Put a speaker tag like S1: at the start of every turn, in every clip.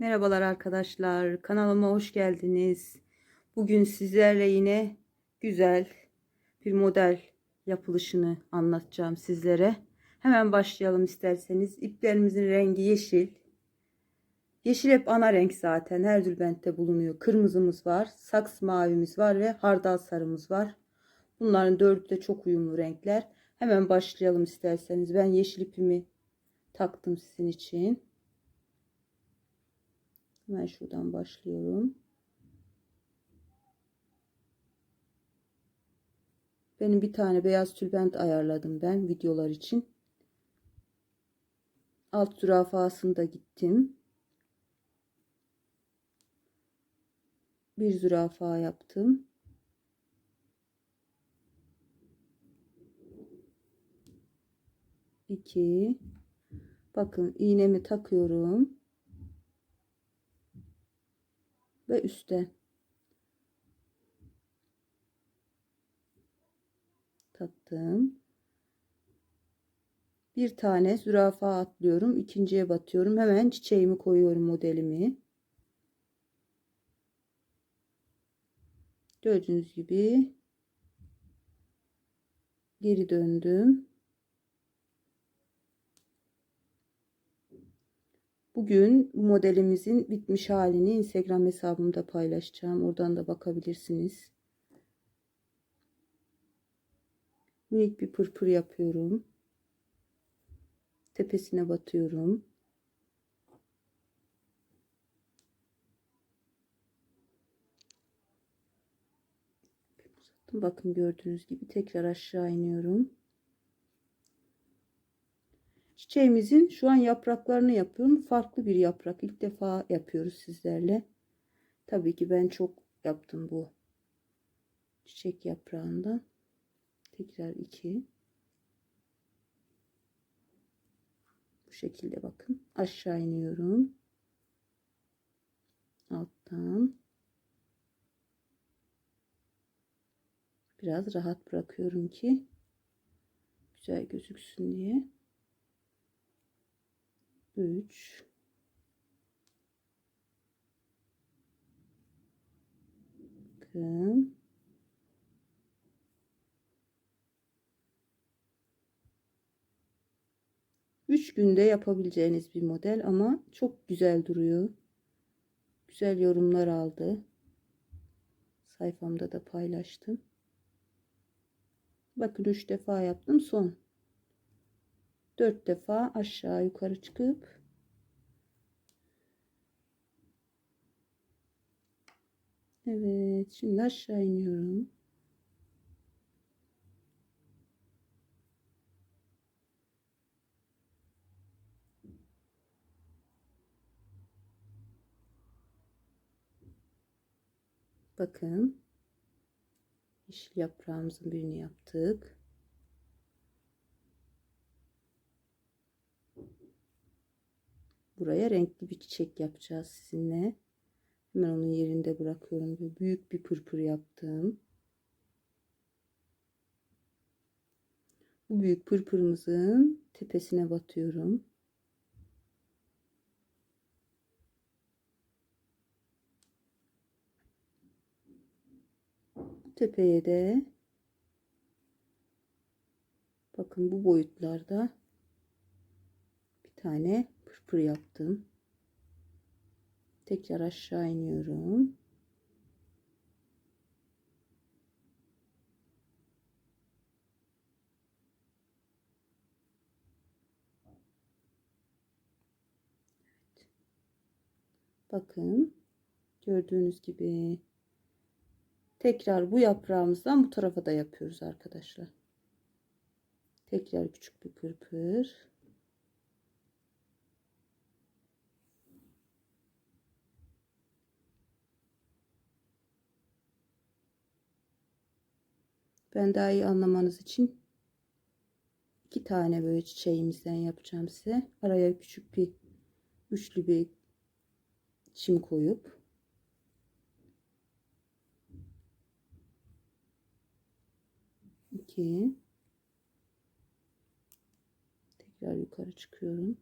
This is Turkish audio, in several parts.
S1: Merhabalar arkadaşlar. Kanalıma hoş geldiniz. Bugün sizlerle yine güzel bir model yapılışını anlatacağım sizlere. Hemen başlayalım isterseniz. İplerimizin rengi yeşil. Yeşil hep ana renk zaten. Her tülbentte bulunuyor. Kırmızımız var, saks mavimiz var ve hardal sarımız var. Bunların dördü de çok uyumlu renkler. Hemen başlayalım isterseniz. Ben yeşil ipimi taktım sizin için. Hemen şuradan başlıyorum. Benim bir tane beyaz tülbent ayarladım ben videolar için. Alt zürafasında gittim. Bir zürafa yaptım. İki. Bakın iğnemi takıyorum. Ve üstte taktım. Bir tane zürafa atlıyorum. ikinciye batıyorum. Hemen çiçeğimi koyuyorum modelimi. Gördüğünüz gibi geri döndüm. Bugün bu modelimizin bitmiş halini Instagram hesabımda paylaşacağım. Oradan da bakabilirsiniz. Minik bir pırpır yapıyorum. Tepesine batıyorum. Bakın gördüğünüz gibi tekrar aşağı iniyorum. Çiçeğimizin şu an yapraklarını yapıyorum. Farklı bir yaprak. İlk defa yapıyoruz sizlerle. Tabii ki ben çok yaptım bu çiçek yaprağından. Tekrar iki. Bu şekilde bakın. Aşağı iniyorum. Alttan. Biraz rahat bırakıyorum ki güzel gözüksün diye. 3 bakın Üç günde yapabileceğiniz bir model ama çok güzel duruyor. Güzel yorumlar aldı. Sayfamda da paylaştım. Bakın üç defa yaptım son. 4 defa aşağı yukarı çıkıp Evet şimdi aşağı iniyorum. Bakın yeşil yaprağımızın birini yaptık. Buraya renkli bir çiçek yapacağız sizinle. Hemen onun yerinde bırakıyorum. Böyle büyük bir pırpır yaptım. Bu büyük pırpırımızın tepesine batıyorum. Tepeye de bakın bu boyutlarda bir tane pırpır yaptım. Tekrar aşağı iniyorum. Bakın gördüğünüz gibi tekrar bu yaprağımızdan bu tarafa da yapıyoruz arkadaşlar. Tekrar küçük bir pırpır. Ben daha iyi anlamanız için iki tane böyle çiçeğimizden yapacağım size. Araya küçük bir üçlü bir çim koyup iki tekrar yukarı çıkıyorum.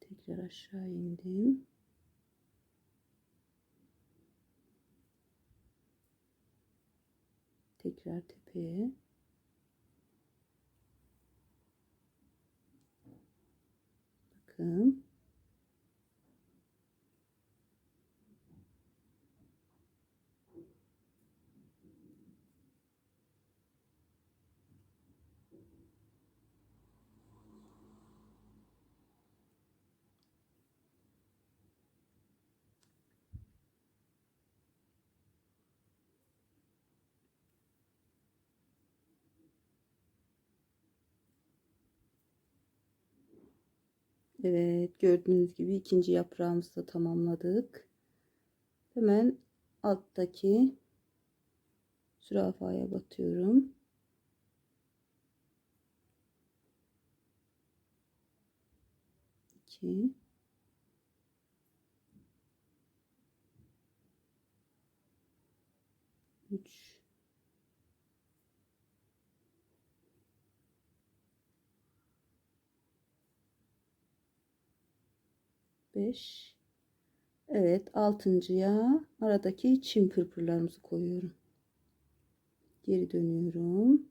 S1: Tekrar aşağı indim. Tekrar tepeye. Bakın. Evet gördüğünüz gibi ikinci yaprağımızı da tamamladık. Hemen alttaki zürafaya batıyorum. İki. Üç. 5 Evet altıncıya aradaki çim pırpırlarımızı koyuyorum. Geri dönüyorum.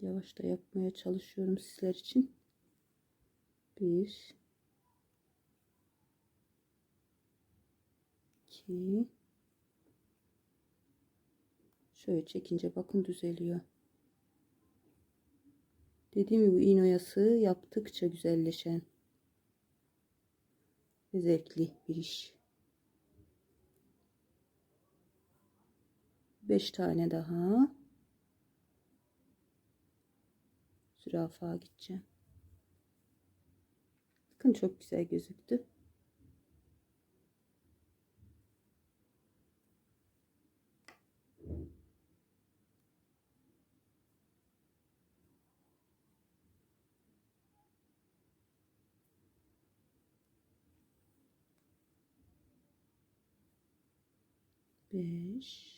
S1: Yavaş da yapmaya çalışıyorum sizler için. Bir, iki, Şöyle çekince bakın düzeliyor. Dediğim gibi iğne oyası yaptıkça güzelleşen ve zevkli bir iş. 5 tane daha zürafa gideceğim. Bakın çok güzel gözüktü. Beş.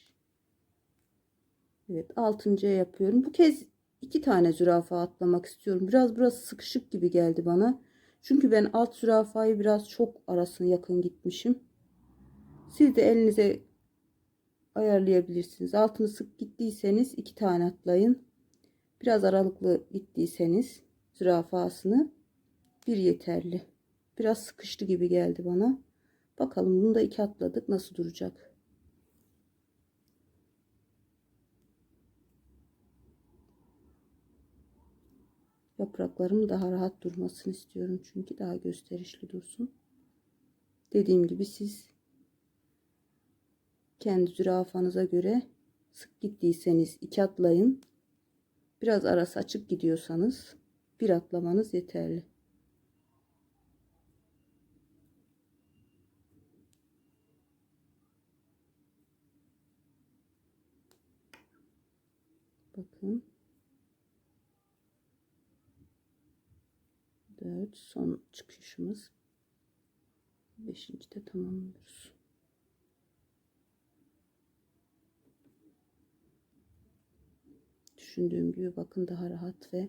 S1: Evet altıncıya yapıyorum. Bu kez iki tane zürafa atlamak istiyorum. Biraz burası sıkışık gibi geldi bana. Çünkü ben alt zürafayı biraz çok arasına yakın gitmişim. Siz de elinize ayarlayabilirsiniz. Altını sık gittiyseniz iki tane atlayın. Biraz aralıklı gittiyseniz zürafasını bir yeterli. Biraz sıkıştı gibi geldi bana. Bakalım bunu da iki atladık nasıl duracak. Yapraklarım daha rahat durmasını istiyorum. Çünkü daha gösterişli dursun. Dediğim gibi siz kendi zürafanıza göre sık gittiyseniz iki atlayın. Biraz arası açık gidiyorsanız bir atlamanız yeterli. Bakın. 4 son çıkışımız. 5. de tamamlıyoruz. Düşündüğüm gibi bakın daha rahat ve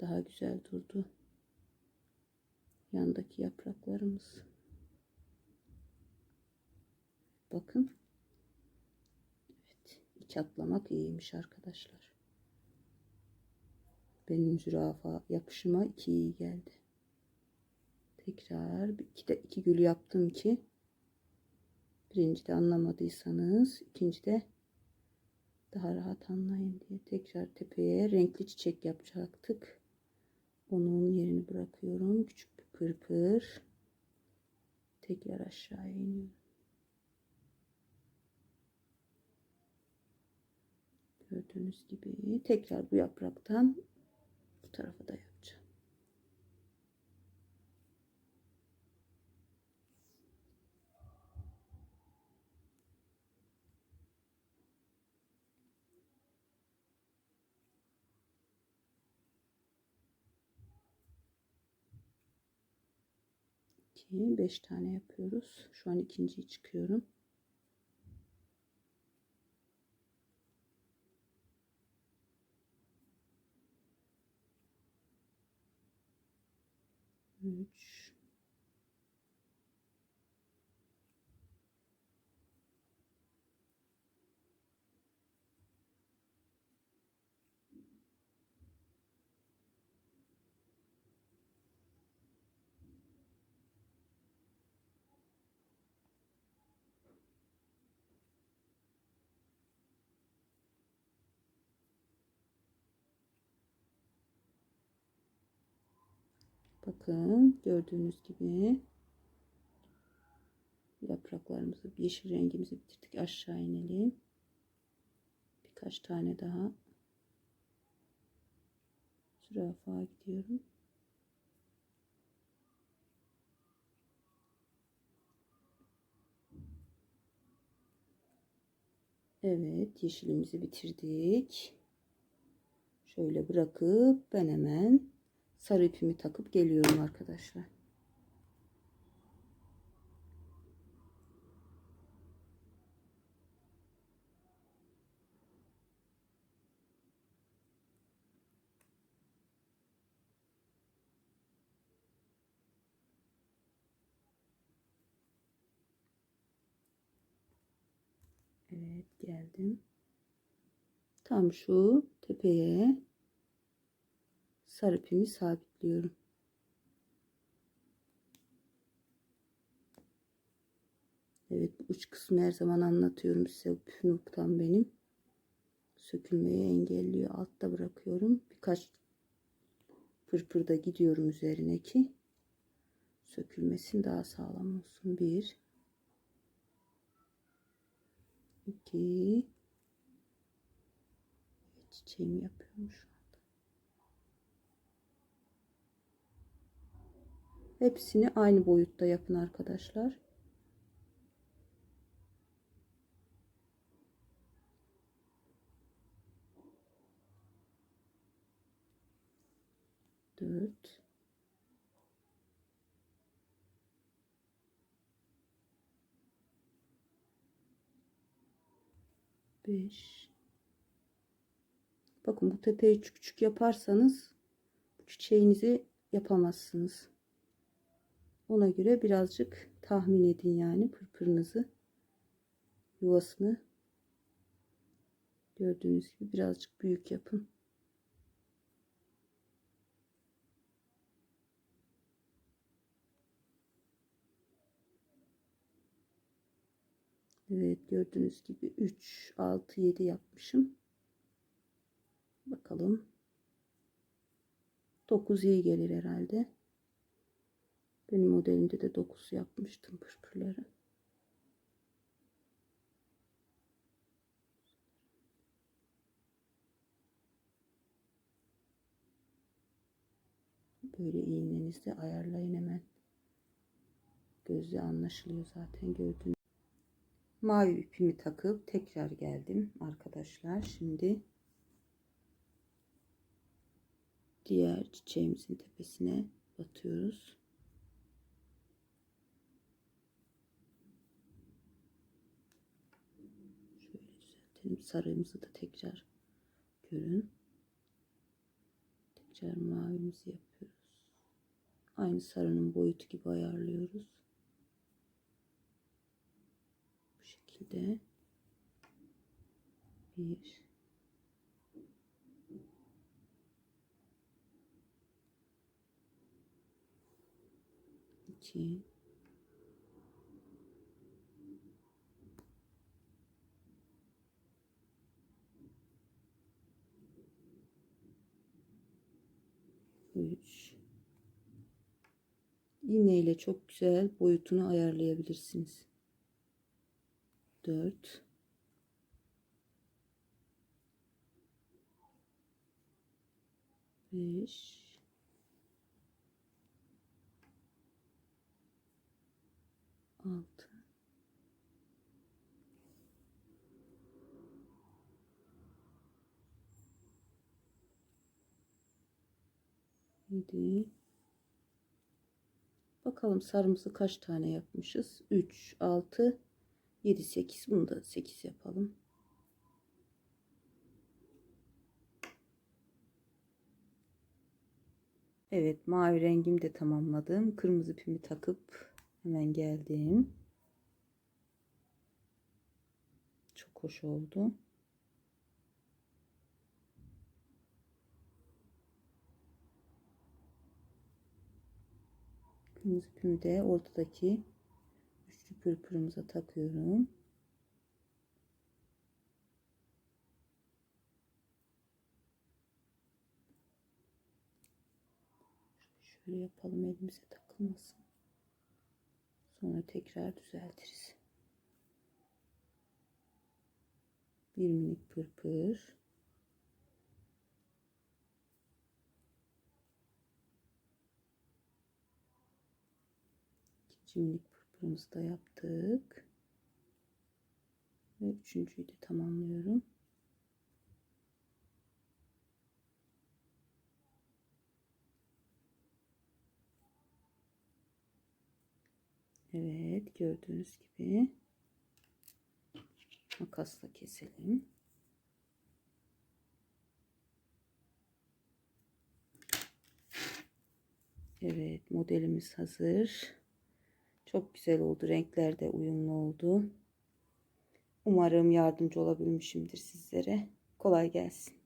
S1: daha güzel durdu. Yandaki yapraklarımız. Bakın. Evet, iki atlamak iyiymiş arkadaşlar. Benim zürafa yapışıma iki iyi geldi. Tekrar iki, de, iki gül yaptım ki birinci de anlamadıysanız ikinci de daha rahat anlayın diye tekrar tepeye renkli çiçek yapacaktık. Onun yerini bırakıyorum. Küçük bir pırpır. Tekrar aşağıya iniyorum. Gördüğünüz gibi tekrar bu yapraktan bu tarafa da yapacağım. İki, beş tane yapıyoruz. Şu an ikinciyi çıkıyorum. 3 Bakın gördüğünüz gibi yapraklarımızı yeşil rengimizi bitirdik. Aşağı inelim. Birkaç tane daha zürafa gidiyorum. Evet yeşilimizi bitirdik. Şöyle bırakıp ben hemen sarı ipimi takıp geliyorum arkadaşlar. Evet geldim. Tam şu tepeye sarı ipimi sabitliyorum. Evet uç kısmı her zaman anlatıyorum size. Püf noktam benim. Sökülmeyi engelliyor. Altta bırakıyorum. Birkaç pırpırda gidiyorum üzerine ki sökülmesin daha sağlam olsun. Bir 2 çiçeğimi yapıyorum şu Hepsini aynı boyutta yapın arkadaşlar. Dört. Beş. Bakın bu tepeyi küçük küçük yaparsanız çiçeğinizi yapamazsınız. Ona göre birazcık tahmin edin yani pırpırınızı yuvasını gördüğünüz gibi birazcık büyük yapın. Evet gördüğünüz gibi 3 6 7 yapmışım. Bakalım. 9 iyi gelir herhalde. Benim modelimde de 9 yapmıştım pırpırları. Böyle iğnenizle ayarlayın hemen. Gözle anlaşılıyor zaten gördüğünüz. Mavi ipimi takıp tekrar geldim arkadaşlar. Şimdi diğer çiçeğimizin tepesine batıyoruz. Şöyle düzeltelim. Sarımızı da tekrar görün. Tekrar mavimizi yapıyoruz. Aynı sarının boyutu gibi ayarlıyoruz. Bu şekilde. Bir. 2 3 iğne ile çok güzel boyutunu ayarlayabilirsiniz. 4 5 altı. Yedi bakalım sarımızı kaç tane yapmışız 3 6 7 8 bunu da 8 yapalım Evet mavi rengimi de tamamladım. Kırmızı ipimi takıp hemen geldim. Çok hoş oldu. Kırmızı ipimi de ortadaki üçlü pırpırımıza takıyorum. Şöyle yapalım elimize takılmasın. Sonra tekrar düzeltiriz. Bir minik pırpır. İkinci minik pırpırımızı da yaptık. Ve üçüncüyü de tamamlıyorum. Evet gördüğünüz gibi makasla keselim. Evet modelimiz hazır. Çok güzel oldu. Renkler de uyumlu oldu. Umarım yardımcı olabilmişimdir sizlere. Kolay gelsin.